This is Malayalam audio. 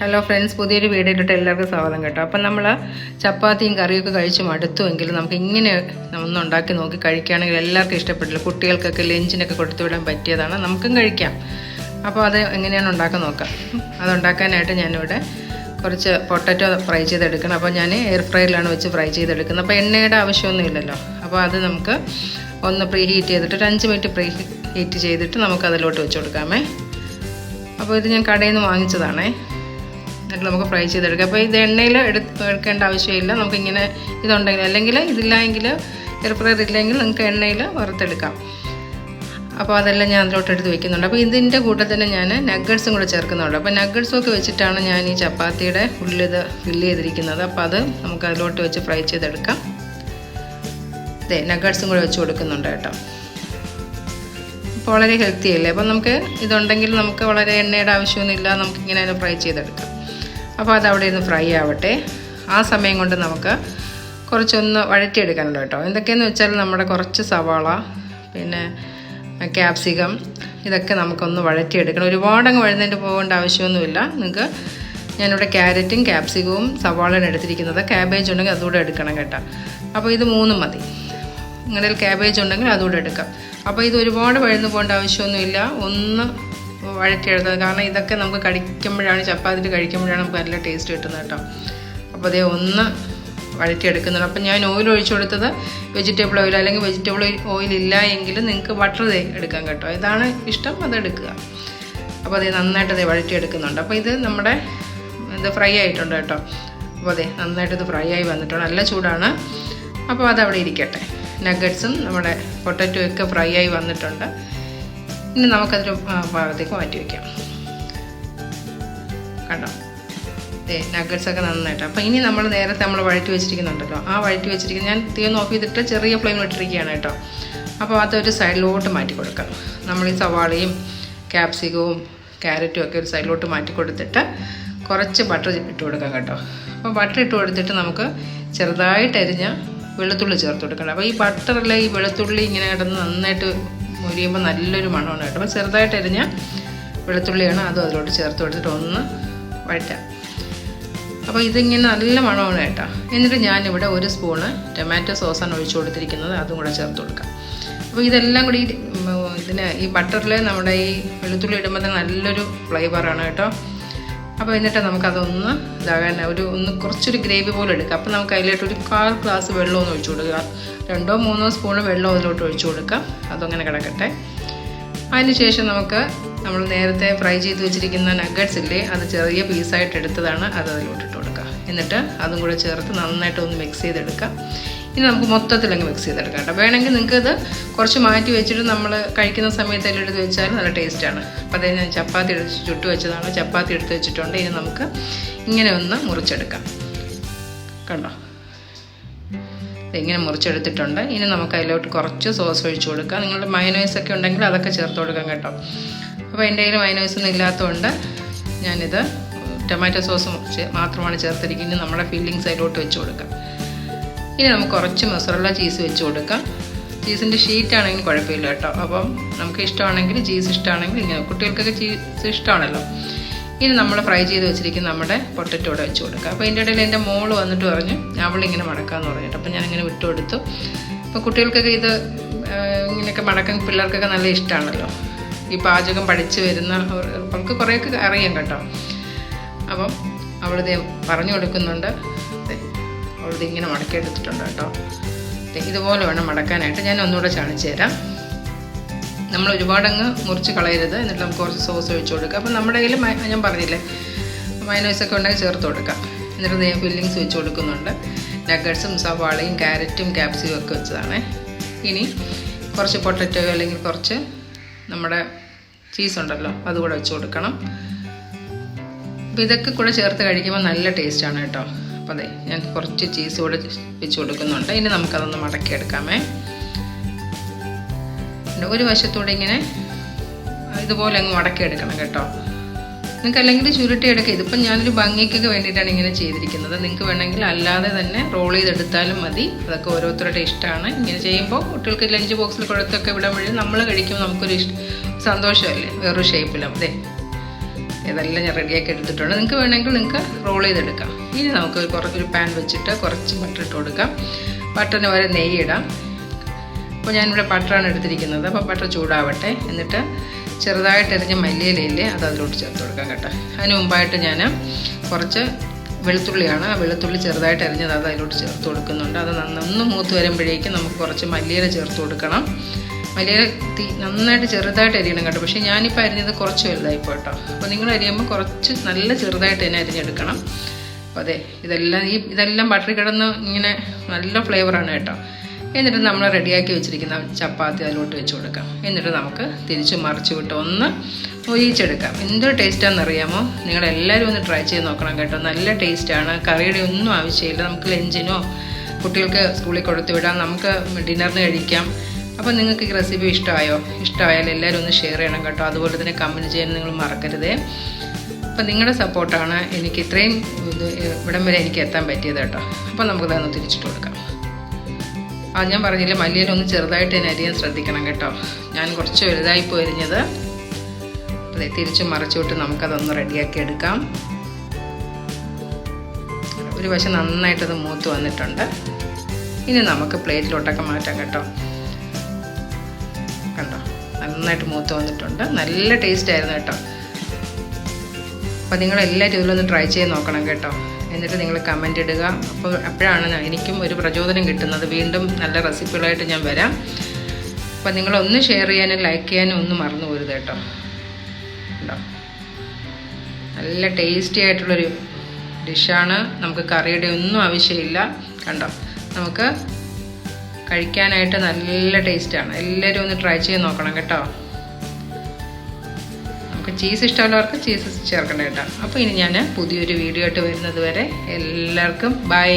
ഹലോ ഫ്രണ്ട്സ് പുതിയൊരു വീഡിയോയിലിട്ട് എല്ലാവർക്കും സ്വാഗതം കേട്ടോ. അപ്പം നമ്മൾ ചപ്പാത്തിയും കറിയൊക്കെ കഴിച്ച് മടുത്തുവെങ്കിൽ നമുക്ക് ഇങ്ങനെ ഒന്ന് ഉണ്ടാക്കി നോക്കി കഴിക്കുകയാണെങ്കിൽ എല്ലാവർക്കും ഇഷ്ടപ്പെട്ടില്ല. കുട്ടികൾക്കൊക്കെ ലഞ്ചിനൊക്കെ കൊടുത്തു വിടാൻ പറ്റിയതാണ്. നമുക്കും കഴിക്കാം. അപ്പോൾ അത് എങ്ങനെയാണ് ഉണ്ടാക്കാൻ നോക്കാം. അതുണ്ടാക്കാനായിട്ട് ഞാനിവിടെ കുറച്ച് പൊട്ടറ്റോ ഫ്രൈ ചെയ്തെടുക്കണം. അപ്പോൾ ഞാൻ എയർ ഫ്രൈയിലാണ് വെച്ച് ഫ്രൈ ചെയ്തെടുക്കുന്നത്. അപ്പോൾ എണ്ണയുടെ ആവശ്യമൊന്നും ഇല്ലല്ലോ അപ്പോൾ അത് നമുക്ക് ഒന്ന് പ്രീ ഹീറ്റ് ചെയ്തിട്ട് ഒരു അഞ്ച് മിനിറ്റ് പ്രീ ഹീറ്റ് ചെയ്തിട്ട് നമുക്ക് അതിലോട്ട് വെച്ച് കൊടുക്കാമേ. അപ്പോൾ ഇത് ഞാൻ കടയിൽ നിന്ന് വാങ്ങിച്ചതാണേ. എന്നിട്ട് നമുക്ക് ഫ്രൈ ചെയ്തെടുക്കാം. അപ്പോൾ ഇത് എണ്ണയിൽ എടുത്ത് എടുക്കേണ്ട ആവശ്യമില്ല. നമുക്കിങ്ങനെ ഇതുണ്ടെങ്കിൽ അല്ലെങ്കിൽ ഇതില്ലെങ്കിൽ എങ്കിൽ ഇല്ലെങ്കിൽ നിങ്ങൾക്ക് എണ്ണയിൽ വറുത്തെടുക്കാം. അപ്പോൾ അതെല്ലാം ഞാൻ അതിലോട്ട് എടുത്ത് വെക്കുന്നുണ്ട്. അപ്പോൾ ഇതിന്റെ തന്നെ ഞാൻ നഗ്ഗറ്റ്സും കൂടെ ചേർക്കുന്നുണ്ട്. അപ്പോൾ നഗ്ഗറ്റ്സും ഒക്കെ വെച്ചിട്ടാണ് ഞാൻ ഈ ചപ്പാത്തിയുടെ ഉള്ളിൽ ഇത് ഫില്ല് ചെയ്തിരിക്കുന്നത്. അപ്പോൾ അത് നമുക്ക് അതിലോട്ട് വെച്ച് ഫ്രൈ ചെയ്തെടുക്കാം. അതെ നഗ്ഗറ്റ്സും കൂടെ വെച്ച് കൊടുക്കുന്നുണ്ട് കേട്ടോ. അപ്പോൾ വളരെ ഹെൽത്തി അല്ലേ? അപ്പം നമുക്ക് ഇതുണ്ടെങ്കിൽ നമുക്ക് വളരെ എണ്ണയുടെ ആവശ്യമൊന്നുമില്ല. നമുക്കിങ്ങനെ ഫ്രൈ ചെയ്തെടുക്കാം. അപ്പോൾ അത് അവിടെ ഇരുന്ന് ഫ്രൈ ആവട്ടെ. ആ സമയം കൊണ്ട് നമുക്ക് കുറച്ചൊന്ന് വഴറ്റിയെടുക്കാനുണ്ട് കേട്ടോ. എന്തൊക്കെയെന്ന് വെച്ചാൽ നമ്മുടെ കുറച്ച് സവാള പിന്നെ ക്യാപ്സികം ഇതൊക്കെ നമുക്കൊന്ന് വഴറ്റിയെടുക്കണം. ഒരുപാടങ്ങ് വഴുന്നതിന്റെ പോകേണ്ട ആവശ്യമൊന്നുമില്ല. നിങ്ങൾക്ക് ഞാനിവിടെ ക്യാരറ്റും ക്യാപ്സികവും സവാളയാണ് എടുത്തിരിക്കുന്നത്. ക്യാബേജ് ഉണ്ടെങ്കിൽ അതുകൂടെ എടുക്കണം കേട്ടോ. അപ്പോൾ ഇത് മൂന്നും മതി. നിങ്ങളുടെ ക്യാബേജ് ഉണ്ടെങ്കിൽ അതുകൂടെ എടുക്കാം. അപ്പോൾ ഇത് ഒരുപാട് വഴുന്ന് പോകേണ്ട ആവശ്യമൊന്നുമില്ല. ഒന്ന് വഴറ്റിയെടുത്തത് കാരണം ഇതൊക്കെ നമുക്ക് കഴിക്കുമ്പോഴാണ് ചപ്പാത്തിട്ട് കഴിക്കുമ്പോഴാണ് നമുക്ക് നല്ല ടേസ്റ്റ് കിട്ടുന്നത് കേട്ടോ. അപ്പോൾ അതേ ഒന്ന് വഴറ്റിയെടുക്കുന്നുണ്ട് അപ്പം ഞാൻ ഓയിൽ ഒഴിച്ചു കൊടുത്തത് വെജിറ്റബിൾ ഓയിൽ അല്ലെങ്കിൽ വെജിറ്റബിൾ ഓയിൽ ഇല്ല എങ്കിൽ നിങ്ങൾക്ക് ബട്ടർ എടുക്കാൻ കേട്ടോ. ഇതാണ് ഇഷ്ടം അത് എടുക്കുക. അപ്പോൾ അതേ നന്നായിട്ട് അതേ വഴറ്റിയെടുക്കുന്നുണ്ട് അപ്പോൾ ഇത് നമ്മുടെ ഇത് ഫ്രൈ ആയിട്ടുണ്ട് കേട്ടോ. അപ്പോൾ അതെ നന്നായിട്ട് ഇത് ഫ്രൈ ആയി വന്നിട്ടുണ്ട്. നല്ല ചൂടാണ്. അപ്പോൾ അതവിടെ ഇരിക്കട്ടെ. നഗറ്റ്സും നമ്മുടെ പൊട്ടറ്റോ ഒക്കെ ഫ്രൈ ആയി വന്നിട്ടുണ്ട്. ഇനി നമുക്കതൊരു ഭാഗത്തേക്ക് മാറ്റി വയ്ക്കാം കണ്ടോ? നഗ്ഗറ്റ്സ് ഒക്കെ നന്നായിട്ട്. അപ്പോൾ ഇനി നമ്മൾ നേരത്തെ നമ്മൾ വഴറ്റി വെച്ചിരിക്കുന്നുണ്ടല്ലോ. ആ വഴറ്റി വെച്ചിരിക്കുന്ന ഞാൻ തീ ഓഫ് ചെയ്തിട്ട് ചെറിയ ഫ്ലെയിം ഇട്ടിരിക്കുകയാണ് കേട്ടോ. അപ്പോൾ അതൊരു സൈഡിലോട്ട് മാറ്റി കൊടുക്കാം. നമ്മൾ ഈ സവാളയും ക്യാപ്സികവും ക്യാരറ്റും ഒക്കെ ഒരു സൈഡിലോട്ട് മാറ്റി കൊടുത്തിട്ട് കുറച്ച് ബട്ടർ ഇട്ട് കൊടുക്കാം കേട്ടോ. അപ്പോൾ ബട്ടർ ഇട്ട് കൊടുത്തിട്ട് നമുക്ക് ചെറുതായിട്ട് അരിഞ്ഞ വെളുത്തുള്ളി ചേർത്ത് കൊടുക്കണം. അപ്പോൾ ഈ ബട്ടറിൽ ഈ വെളുത്തുള്ളി ഇങ്ങനെ കിടന്ന് നന്നായിട്ട് മുരിയുമ്പോൾ നല്ലൊരു മണമാണ് കേട്ടോ. അപ്പോൾ ചെറുതായിട്ട് അരിഞ്ഞ വെളുത്തുള്ളിയാണ് അതും അതിലോട്ട് ചേർത്ത് കൊടുത്തിട്ട് ഒന്ന് വഴറ്റാം. അപ്പോൾ ഇതിങ്ങനെ നല്ല മണമാണ് കേട്ടോ. എന്നിട്ട് ഞാനിവിടെ ഒരു സ്പൂണ് ടൊമാറ്റോ സോസാണ് ഒഴിച്ചു കൊടുത്തിരിക്കുന്നത് അതും കൂടെ ചേർത്ത് കൊടുക്കാം. അപ്പോൾ ഇതെല്ലാം കൂടി ഇതിന് ഈ ബട്ടറിൽ നമ്മുടെ ഈ വെളുത്തുള്ളി ഇടുമ്പോൾ നല്ലൊരു ഫ്ലേവറാണ് കേട്ടോ. അപ്പോൾ എന്നിട്ട് നമുക്കതൊന്ന് ഇതാകാൻ ഒരു ഒന്ന് കുറച്ചൊരു ഗ്രേവി പോലെ എടുക്കുക അപ്പോൾ നമുക്ക് അതിലോട്ട് ഒരു കാൽ ഗ്ലാസ് വെള്ളം ഒന്ന് ഒഴിച്ചു കൊടുക്കുക. രണ്ടോ മൂന്നോ സ്പൂൺ വെള്ളം അതിലോട്ട് ഒഴിച്ചു കൊടുക്കാം. അതങ്ങനെ കിടക്കട്ടെ. അതിനുശേഷം നമുക്ക് നമ്മൾ നേരത്തെ ഫ്രൈ ചെയ്ത് വെച്ചിരിക്കുന്ന നഗ്ഗറ്റ്സ് ഇല്ലേ അത് ചെറിയ പീസായിട്ട് എടുത്തതാണ് അത് അതിലോട്ട് ഇട്ട് കൊടുക്കുക. എന്നിട്ട് അതും കൂടെ ചേർത്ത് നന്നായിട്ട് ഒന്ന് മിക്സ് ചെയ്തെടുക്കാം. ഇനി നമുക്ക് മൊത്തത്തിൽ അങ്ങ് മിക്സ് ചെയ്തെടുക്കാം കേട്ടോ. വേണമെങ്കിൽ നിങ്ങൾക്ക് ഇത് കുറച്ച് മാറ്റി വെച്ചിട്ട് നമ്മൾ കഴിക്കുന്ന സമയത്ത് അതിൽ എടുത്ത് വെച്ചാൽ നല്ല ടേസ്റ്റാണ് അപ്പോൾ അതേ ഞാൻ ചപ്പാത്തി എടുത്ത് ചുട്ട് വെച്ചതാണ്. ചപ്പാത്തി എടുത്ത് വെച്ചിട്ടുണ്ട്. ഇനി നമുക്ക് ഇങ്ങനെ ഒന്ന് മുറിച്ചെടുക്കാം. കണ്ടോ? ഇങ്ങനെ മുറിച്ചെടുത്തിട്ടുണ്ട്. ഇനി നമുക്ക് അതിലോട്ട് കുറച്ച് സോസ് ഒഴിച്ചു കൊടുക്കാം. നിങ്ങളുടെ മയനോയ്സ് ഒക്കെ ഉണ്ടെങ്കിൽ അതൊക്കെ ചേർത്ത് കൊടുക്കാം കേട്ടോ. അപ്പോൾ എന്റെ കയ്യിൽ മയനോയ്സ് ഒന്നും ഇല്ലാത്തതുകൊണ്ട് ഞാനിത് ടൊമാറ്റോ സോസ് മാത്രമാണ് ചേർത്തിരിക്കുന്നത്. നമ്മുടെ ഫില്ലിങ്സ് അതിലോട്ട് വെച്ച് കൊടുക്കാം. ഇനി നമുക്ക് കുറച്ച് മൊസറല്ല ചീസ് വെച്ച് കൊടുക്കാം. ചീസിന്റെ ഷീറ്റ് ആണെങ്കിലും കുഴപ്പമില്ല കേട്ടോ. അപ്പം നമുക്ക് ഇഷ്ടമാണെങ്കിൽ ചീസ് ഇഷ്ടമാണെങ്കിൽ ഇങ്ങനെ കുട്ടികൾക്കൊക്കെ ചീസ് ഇഷ്ടമാണല്ലോ. ഇനി നമ്മൾ ഫ്രൈ ചെയ്ത് വെച്ചിരിക്കുന്ന നമ്മുടെ പൊട്ടറ്റോടെ വെച്ച് കൊടുക്കുക അപ്പോൾ ഇതിന്റെ ഇടയിൽ എന്റെ മോൾ വന്നിട്ട് പറഞ്ഞു അവളിങ്ങനെ മടക്കാമെന്ന് പറഞ്ഞിട്ട്. അപ്പോൾ ഞാനിങ്ങനെ വിട്ടു കൊടുത്തു. അപ്പോൾ കുട്ടികൾക്കൊക്കെ ഇത് ഇങ്ങനെയൊക്കെ മടക്കം പിള്ളേർക്കൊക്കെ നല്ല ഇഷ്ടമാണല്ലോ. ഈ പാചകം പഠിച്ചു വരുന്ന അവർക്ക് കുറേയൊക്കെ അറിയാം കേട്ടോ. അപ്പം അവളിത് പറഞ്ഞു കൊടുക്കുന്നുണ്ട്. അവളിത് ഇങ്ങനെ മടക്കി എടുത്തിട്ടുണ്ട് കേട്ടോ ഇതുപോലെ വേണം മടക്കാനായിട്ട് ഞാൻ ഒന്നുകൂടെ ചാണിച്ചു തരാം. നമ്മൾ ഒരുപാടങ്ങ് മുറിച്ച് കളയരുത്. എന്നിട്ട് നമുക്ക് കുറച്ച് സോസ് ഒഴിച്ച് കൊടുക്കുക അപ്പം നമ്മുടെ കയ്യിൽ ഞാൻ പറഞ്ഞില്ലേ മൈനോയ്സൊക്കെ ഉണ്ടെങ്കിൽ ചേർത്ത് കൊടുക്കാം. എന്നിട്ട് ഞാൻ ഫില്ലിങ്സ് വെച്ച് കൊടുക്കുന്നുണ്ട്. നഗറ്റ്സും സവാളയും ക്യാരറ്റും ക്യാപ്സിക്കും ഒക്കെ വെച്ചതാണ്. ഇനി കുറച്ച് പൊട്ടറ്റോ അല്ലെങ്കിൽ കുറച്ച് നമ്മുടെ ചീസ് ഉണ്ടല്ലോ അതുകൂടെ വെച്ച് കൊടുക്കണം. അപ്പോൾ ഇതൊക്കെ കൂടെ ചേർത്ത് കഴിക്കുമ്പോൾ നല്ല ടേസ്റ്റാണ് കേട്ടോ. അപ്പോൾ അതെ ഞാൻ കുറച്ച് ചീസ് കൂടെ വെച്ച് കൊടുക്കുന്നുണ്ട്. ഇനി നമുക്കതൊന്ന് മടക്കിയെടുക്കാമേ. ഒരു വശത്തൂടെ ഇങ്ങനെ ഇതുപോലെ അങ്ങ് മടക്കിയെടുക്കണം കേട്ടോ. നിങ്ങൾക്ക് അല്ലെങ്കിൽ ചുരുട്ടി എടുക്കുക ഇതിപ്പം ഞാനൊരു ഭംഗിക്കൊക്കെ വേണ്ടിയിട്ടാണ് ഇങ്ങനെ ചെയ്തിരിക്കുന്നത്. നിങ്ങൾക്ക് വേണമെങ്കിൽ അല്ലാതെ തന്നെ റോൾ ചെയ്തെടുത്താലും മതി. അതൊക്കെ ഓരോരുത്തരുടെ ഇഷ്ടമാണ്. ഇങ്ങനെ ചെയ്യുമ്പോൾ കുട്ടികൾക്ക് ലഞ്ച് ബോക്സിൽ കൊടുത്തൊക്കെ വിടാൻ വഴി നമ്മൾ കഴിക്കുമ്പോൾ നമുക്കൊരു ഇഷ്ട സന്തോഷമല്ലേ? വേറൊരു ഷേപ്പിലും അതെ. ഇതെല്ലാം ഞാൻ റെഡിയാക്കി എടുത്തിട്ടുണ്ട്. നിങ്ങൾക്ക് വേണമെങ്കിൽ നിങ്ങൾക്ക് റോൾ ചെയ്തെടുക്കാം. ഇനി നമുക്ക് കുറച്ചൊരു പാൻ വെച്ചിട്ട് കുറച്ച് ബട്ടർ ഇട്ട് കൊടുക്കാം. ബട്ടറിന് വരെ നെയ്യ് ഇടാം. അപ്പോൾ ഞാനിവിടെ ബട്ടറാണ് എടുത്തിരിക്കുന്നത്. അപ്പോൾ ബട്ടർ ചൂടാവട്ടെ. എന്നിട്ട് ചെറുതായിട്ട് എറിഞ്ഞ മല്ലിയിലയില്ലേ അത് അതിലോട്ട് ചേർത്ത് കൊടുക്കാം കേട്ടോ. അതിന് മുമ്പായിട്ട് ഞാൻ കുറച്ച് വെളുത്തുള്ളിയാണ്. ആ വെളുത്തുള്ളി ചെറുതായിട്ട് എറിഞ്ഞത് അത് അതിലോട്ട് ചേർത്ത് കൊടുക്കുന്നുണ്ട്. അത് നന്നൊന്ന് മൂത്ത് വരുമ്പോഴേക്കും നമുക്ക് കുറച്ച് മല്ലിയില ചേർത്ത് കൊടുക്കണം. മല്ലിയില തീ നന്നായിട്ട് ചെറുതായിട്ട് അരിയണം കേട്ടോ. പക്ഷേ ഞാനിപ്പോൾ അരിഞ്ഞത് കുറച്ച് വലുതായിപ്പോൾ കേട്ടോ. അപ്പോൾ നിങ്ങൾ അരിയുമ്പോൾ കുറച്ച് നല്ല ചെറുതായിട്ട് തന്നെ അരിഞ്ഞെടുക്കണം. അപ്പോൾ അതെ ഇതെല്ലാം ഈ ഇതെല്ലാം ബട്ടറി കിടന്ന് ഇങ്ങനെ നല്ല ഫ്ലേവറാണ് കേട്ടോ. എന്നിട്ട് നമ്മൾ റെഡിയാക്കി വെച്ചിരിക്കുന്ന ചപ്പാത്തി അതിലോട്ട് വെച്ച് കൊടുക്കാം. എന്നിട്ട് നമുക്ക് തിരിച്ച് മറിച്ച് വിട്ട് ഒന്ന് ഒഴിച്ചെടുക്കാം. എന്തൊരു ടേസ്റ്റാണെന്ന് അറിയാമോ? നിങ്ങളെല്ലാവരും ഒന്ന് ട്രൈ ചെയ്ത് നോക്കണം കേട്ടോ. നല്ല ടേസ്റ്റാണ് കറിയുടെ ഒന്നും ആവശ്യമില്ല. നമുക്ക് ലഞ്ചിനോ കുട്ടികൾക്ക് സ്കൂളിൽ കൊടുത്തു വിടാം. നമുക്ക് ഡിന്നറിന് കഴിക്കാം. അപ്പോൾ നിങ്ങൾക്ക് ഈ റെസിപ്പി ഇഷ്ടമായോ? ഇഷ്ടമായാൽ എല്ലാവരും ഒന്ന് ഷെയർ ചെയ്യണം കേട്ടോ. അതുപോലെ തന്നെ കമന്റ് ചെയ്യാൻ നിങ്ങൾ മറക്കരുതേ. അപ്പം നിങ്ങളുടെ സപ്പോർട്ടാണ് എനിക്ക് ഇത്രയും ഇത് ഇവിടം വരെ എനിക്ക് എത്താൻ പറ്റിയത് കേട്ടോ. അപ്പം അപ്പോൾ നമുക്കതൊന്ന് തിരിച്ചിട്ട് കൊടുക്കാം. ആ ഞാൻ പറഞ്ഞില്ല മല്ലിയിലൊന്ന് ചെറുതായിട്ട് തന്നെ അരിയാൻ ശ്രദ്ധിക്കണം കേട്ടോ. ഞാൻ കുറച്ച് വലുതായി പോയിരുന്നത്. അതെ തിരിച്ച് മറിച്ചു വിട്ട് നമുക്കതൊന്ന് റെഡിയാക്കി എടുക്കാം. ഒരു വശം നന്നായിട്ടത് മൂത്ത് വന്നിട്ടുണ്ട്. ഇനി നമുക്ക് പ്ലേറ്റിലോട്ടൊക്കെ മാറ്റാം കേട്ടോ. കണ്ടോ? നന്നായിട്ട് മൂത്ത് വന്നിട്ടുണ്ട്. നല്ല ടേസ്റ്റ് ആയിരുന്നു കേട്ടോ. അപ്പോൾ നിങ്ങൾ എല്ലാവരും ഇതിലൊന്ന് ട്രൈ ചെയ്ത് നോക്കണം കേട്ടോ. എന്നിട്ട് നിങ്ങൾ കമന്റ് ഇടുക. അപ്പോൾ അപ്പോഴാണ് എനിക്കും ഒരു പ്രചോദനം കിട്ടുന്നത്. വീണ്ടും നല്ല റെസിപ്പികളായിട്ട് ഞാൻ വരാം. അപ്പോൾ നിങ്ങളൊന്ന് ഷെയർ ചെയ്യാനും ലൈക്ക് ചെയ്യാനും ഒന്നും മറന്നു പോരുത് കേട്ടോ. കേട്ടോ നല്ല ടേസ്റ്റി ആയിട്ടുള്ളൊരു ഡിഷാണ് നമുക്ക് കറിയുടെ ഒന്നും ആവശ്യമില്ല. കണ്ടോ? നമുക്ക് കഴിക്കാനായിട്ട് നല്ല ടേസ്റ്റാണ് എല്ലാവരും ഒന്ന് ട്രൈ ചെയ്ത് നോക്കണം കേട്ടോ. നമുക്ക് ചീസ് ഇഷ്ടമുള്ളവർക്ക് ചീസ് ചേർക്കണ്ട കേട്ടോ. അപ്പോൾ ഇനി ഞാൻ പുതിയൊരു വീഡിയോ ആയിട്ട് വരുന്നത് വരെ എല്ലാവർക്കും ബൈ